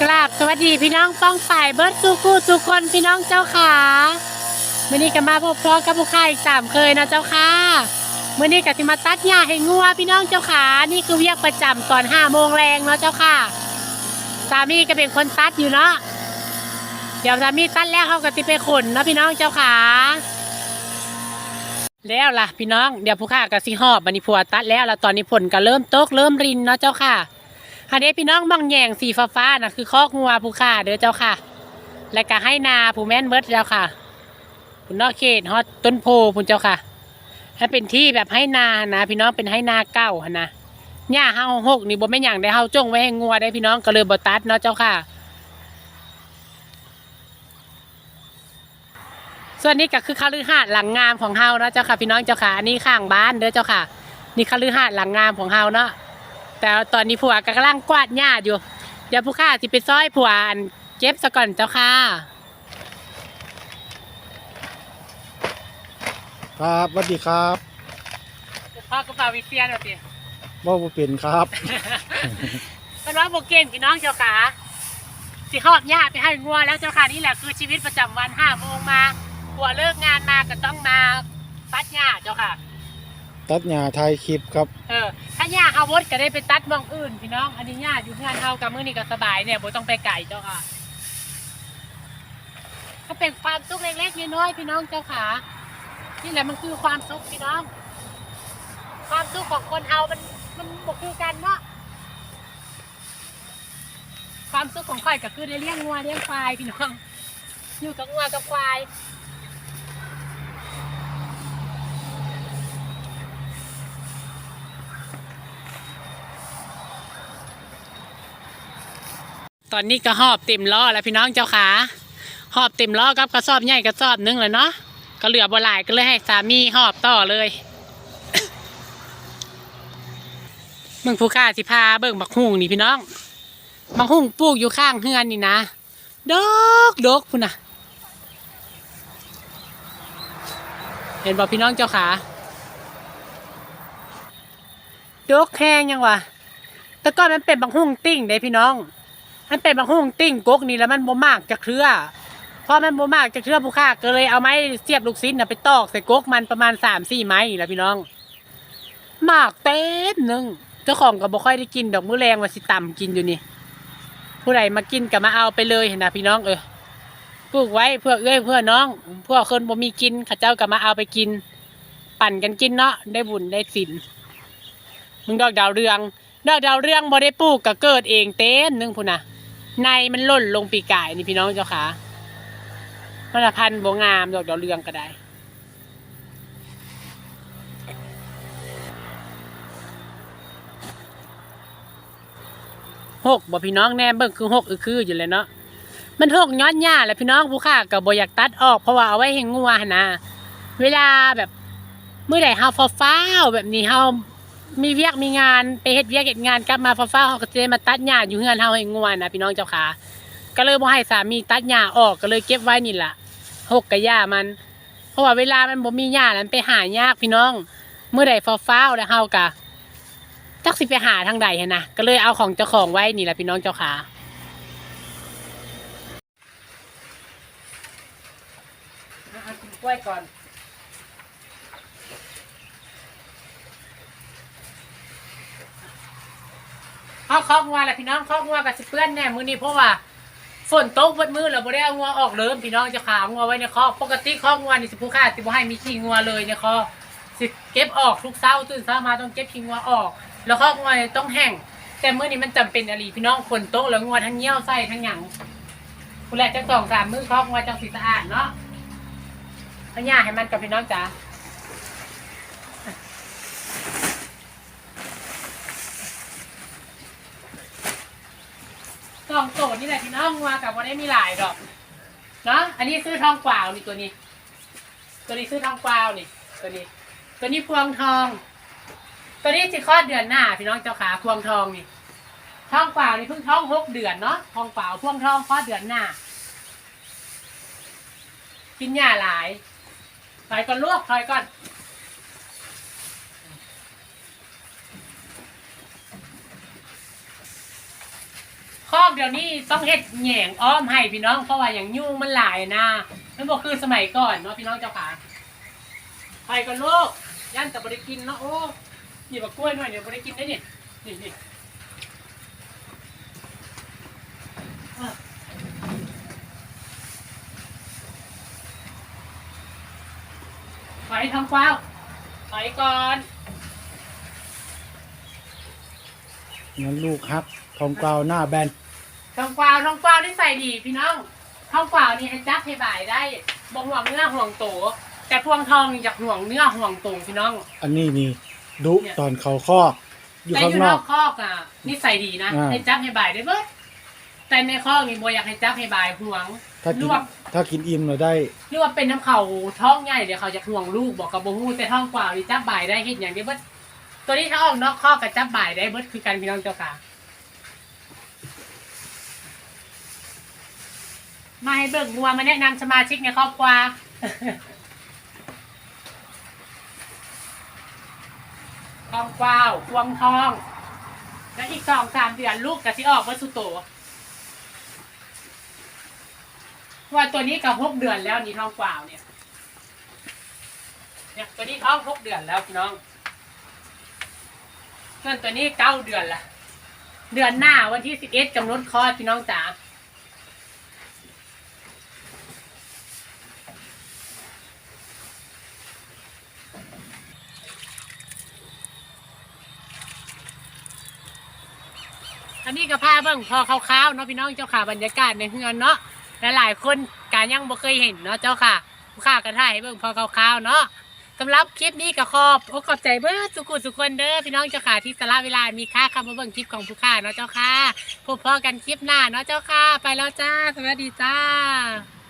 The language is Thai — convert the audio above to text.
กราบสวัสดีพี่น้องป้องฝ่ายเบิร์ดสุกูสุคนพี่น้องเจ้าขาเมื่อนี้ก็มาพบพร้อมกับผู้ค่าอีกสามเคยนะเจ้าค่ะเมื่อนี้ก็สิมาตัดหญ้าให้งัวพี่น้องเจ้าขานี่คือเวียกประจำตอนห้าโมงแรงเนาะเจ้าค่ะ สามีก็เป็นคนตัดอยู่เนาะเดี๋ยวสามีตัดแล้วเขาก็ติไปขนเนาะพี่น้องเจ้าขาแล้วล่ะพี่น้องเดี๋ยวผู้ค่าก็สิหอบบันนี้ผัวตัดแล้วแล้วตอนนี้ผลก็เริ่มตกเริ่มรินเนาะเจ้าค่ะ อันนี้พี่น้องมองแยงสีฟ้าฟ้าๆนะคือคอกงัวผู้ค่าเด้อเจ้าค่ะ และก็ให้นาผู้แม่นเบิดเจ้าค่ะคุณนอกเขตฮอดต้นโพพุ่นเจ้าค่ะให้เป็นที่แบบให้นานะ พี่น้องเป็นให้นาเก้านะหญ้าเฮาหกนี่บ่แม่นหยังได้เฮาจงไว้ให้งัวได้พี่น้องก็เลยบ่ตัดเนาะเจ้าค่ะ ส่วนนี้ก็คือคฤหาสน์หลังงามของเฮาเนาะเจ้าค่ะพี่น้องเจ้าค่ะอันนี้ข้างบ้านเด้อเจ้าค่ะ นี่คฤหาสน์หลังงามของเฮาเนาะ แต่ตอนนี้ผัวกำลังกวาดหญ้าอยู่ เดี๋ยวผู้ข้าสิไปซ้อยผัวอันเก็บซะก่อนเจ้าค่ะ ครับสวัสดีครับพ่อกระเป๋าวิเซียนเอาสิบ่บ่เป็นครับเป็นว่าโบเกนพี่น้องเจ้าค่ะสิหอบหญ้าไปให้งัวแล้วเจ้าค่ะนี่แหละคือชีวิตประจำวันห้าโมงมาผัวเลิกงานมาก็ต้องมาตัดหญ้าเจ้าค่ะ ตัดหญ้าไทยคลิปครับ เออถ้าหญ้าเฮาวดก็ได้ไปตัดมองอื่นพี่น้อง อันนี้หญ้าอยู่งานเฮากับมื้อนี้ก็สบายเนี่ยบ่ต้องไปไกลเจ้าค่ะ ก็เป็นความสุขเล็กๆน้อยๆพี่น้องเจ้าค่ะนี่แหละมันคือความสุขพี่น้อง ความสุขของคนเฮามันมันบ่คือกันเนาะความสุขของข่อยก็คือได้เลี้ยงงัวเลี้ยงควายพี่น้อง อยู่กับงัวกับควาย ตอนนี้ก็หอบเต็มล้อแล้วพี่น้องเจ้าขาหอบเต็มล้อกับกระสอบใหญ่กระสอบนึงเลยเนาะก็เหลือบ่หลายก็เลยให้สามีหอบต่อเลยมึงผู้ค่าสิพาเบิ่งบักฮุ่งนี่พี่น้องบักฮุ่งปลูกอยู่ข้างเฮือนนี่นะดอกดอกพุ่นนะเห็นบอกพี่น้องเจ้าขาดอกแห้งยังวะแต่ก่อนมันเป็นบักฮุ่งติ้งเด้พี่น้อง มันเป็นบางห้องติ้งกกนี่แล้วมันบ่มากจะเครือพอมันบ่มากจะเครือผู้ค่าก็เลยเอาไม้เสียบลูกซิ้นน่ะไปตอกใส่กกมันประมาณสามสี่ไม้นี่แหละพี่น้องมากเต็มหนึ่งเจ้าของก็บ่ค่อยได้กินดอกมือแรงว่าสิต่ำกินอยู่นี่ ผู้ใดมากินก็มาเอาไปเลยเห็นนะพี่น้องเออปลูกไว้เพื่อเอ้อยเพื่อน้องเพื่อคนบ่มีกินข้าเจ้าก็มาเอาไปกิน ปั่นกันกินเนาะได้บุญได้สินมึงดอกดาวเรือง ดอกดาวเรืองบ่ได้ปลูกก็เกิดเองเต้นหนึงพุ่นน่ะ ในมันล่นลงปีกายนี่พี่น้องเจ้าขามันละพันธุ์บงามดอกดาวเรืองก็ได้ หกบ่พี่น้องแน่เบิ่งคือหกอือคืออยู่เลยเนาะ มันหกย้อนหญ้าแหละพี่น้องผู้ค่าก็บ่อยากตัดออกเพราะว่าเอาไว้ให้งัวนะ เวลาแบบเมื่อใดเฮาฟ้าวๆแบบนี้เฮา มีเวียกมีงานไปเฮ็ดเวียกเฮ็ดงานกลับมาฟ้าวๆเฮาก็จะได้มาตัดหญ้าอยู่เฮือนเฮาให้งวนนะพี่น้องเจ้าขาก็เลยบ่ให้สามีตัดหญ้าออกก็เลยเก็บไว้นี่ล่ะหกกับหญ้ามัน เพราะว่าเวลามันบ่มีหญ้านั้นไปหายากพี่น้อง เมื่อใดฟ้าวๆแล้วเฮาก็จักสิไปหาทางใดหั้นนะก็เลยเอาของเจ้าของไว้นี่แหละพี่น้องเจ้าขากินกล้วยก่อน ข้าคอกงัวแหละพี่น้องคอกงัวกับสิเปื้อนแน่มือนี้เพราะว่าฝนตกเบดมือเราบ่ได้เอางัวออกเลยพี่น้องจะขางัวไว้ในคอกปกติคอกงัวนี่สิผู้ค่าสิบ่ให้มีขี้งัวเลยในคอกสิเก็บออกทุกเช้าตื่นเช้ามาต้องเก็บขี้งัวออก แล้วคอกงัวต้องแห้งแต่มื้อนี้มันจำเป็นอะไรพี่น้องฝนตกแล้วงัวทั้งเงี้ยวไส้ทั้งหยังผู้แลจังสองสามมื้อคอกงัวจังสิสะอาดเนาะพญาให้มันกับพี่น้องจ๋า องโสดนี่แหละพี่น้องงัวกับวันนี้มีหลายดอกเนาะอันนี้ซื้อทองกวาวนี่ตัวนี้ ตัวนี้ซื้อทองกวาวนี่ ตัวนี้ ตัวนี้พวงทอง ตัวนี้สิคลอดเดือนหน้าพี่น้องเจ้าขาพวงทองนี่ทองกวาวนี่เพิ่งท้องหกเดือนเนาะทองกวาวพวงทองคลอดเดือนหน้ากินหญ้าหลายถอยก่อนลวกถอยก่อน คอกเดี๋ยวนี้ต้องเฮ็ดแหย่งอ้อมให้พี่น้องเพราะว่าอย่างยุ่งมันหลายนะมันบอกคือสมัยก่อนเนาะพี่น้องเจ้าขาไปกันลูกย่านแต่บริกินเนาะโอ้นี่บักกล้วยหน่อยเดี๋ยวบริกินได้นี่นี่นี่อะไปทำกวาวไปก่อนงั้นลูกฮักทองกวาวหน้าแบน ทองกวาวทองกวาวที่ใส่ดีพี่น้องทองกวาวนี่ให้จับให้บ่ายได้บ่ห่วงเนื้อห่วงโต แต่พวงทองนี่อยากห่วงเนื้อห่วงโตพี่น้อง อันนี้นี่ดุเนี่ย ตอนเขาคอก อยู่แต่อข้างยู่นนออก กคอกอะนี่ใส่ดีนะอ่าให้จับให้บ่ายได้เบิดแต่ในคอกนี่บ่อยากให้จับให้บ่ายห่วง ถ้าลกินวก ถ้ากินอิ่มเราได้ หรือว่าเป็นน้ำเขาท้องใหญ่เดี๋ยวเขาจะห่วงลูกบอกกับบ่ฮู้แต่ท้องกวาวนี่จับบ่ายได้เฮ็ดอย่างเดียวเบิดตัวนี้ถ้าออกนอกคอกกับจับบ่ายได้เบิดคือกันพี่น้องเจ้าค่ะ มาให้เบิ่งงัวมาแนะนำสมาชิกในครอบครัวทองกวาวพวงทอง แล้วอีกสองสามเดือนลูกกับที่ออกวัสุโตว่าตัวนี้กับหกเดือนแล้วนี่ทองกวาวเนี่ย เนี่ยตัวนี้ท้องหกเดือนแล้วพี่น้องส่วนตัวนี้เก้าเดือนละเดือนหน้าวันที่สิบเอ็ดกำหนดคลอดพี่น้องจ๋า อันนี้ก็พาเบิ่งพอคร่าวๆเนาะพี่น้องเจ้าค่ะบรรยากาศในเฮือนเนาะหลายๆคนการยังบ่เคยเห็นเนาะเจ้าค่ะผู้ข้าก็ถ่ายให้เบิ่งพอคร่าวๆเนาะสำหรับคลิปนี้ก็ขอบขอบใจเบิ่สุขุสุขคนเด้อพี่น้องเจ้าค่ะที่สละเวลามีค่าคำมาเบิ่งคลิปของผู้ข้าเนาะเจ้าค่ะพบพอกันคลิปหน้าเนาะเจ้าค่ะ ไปแล้วจ้า สวัสดีจ้า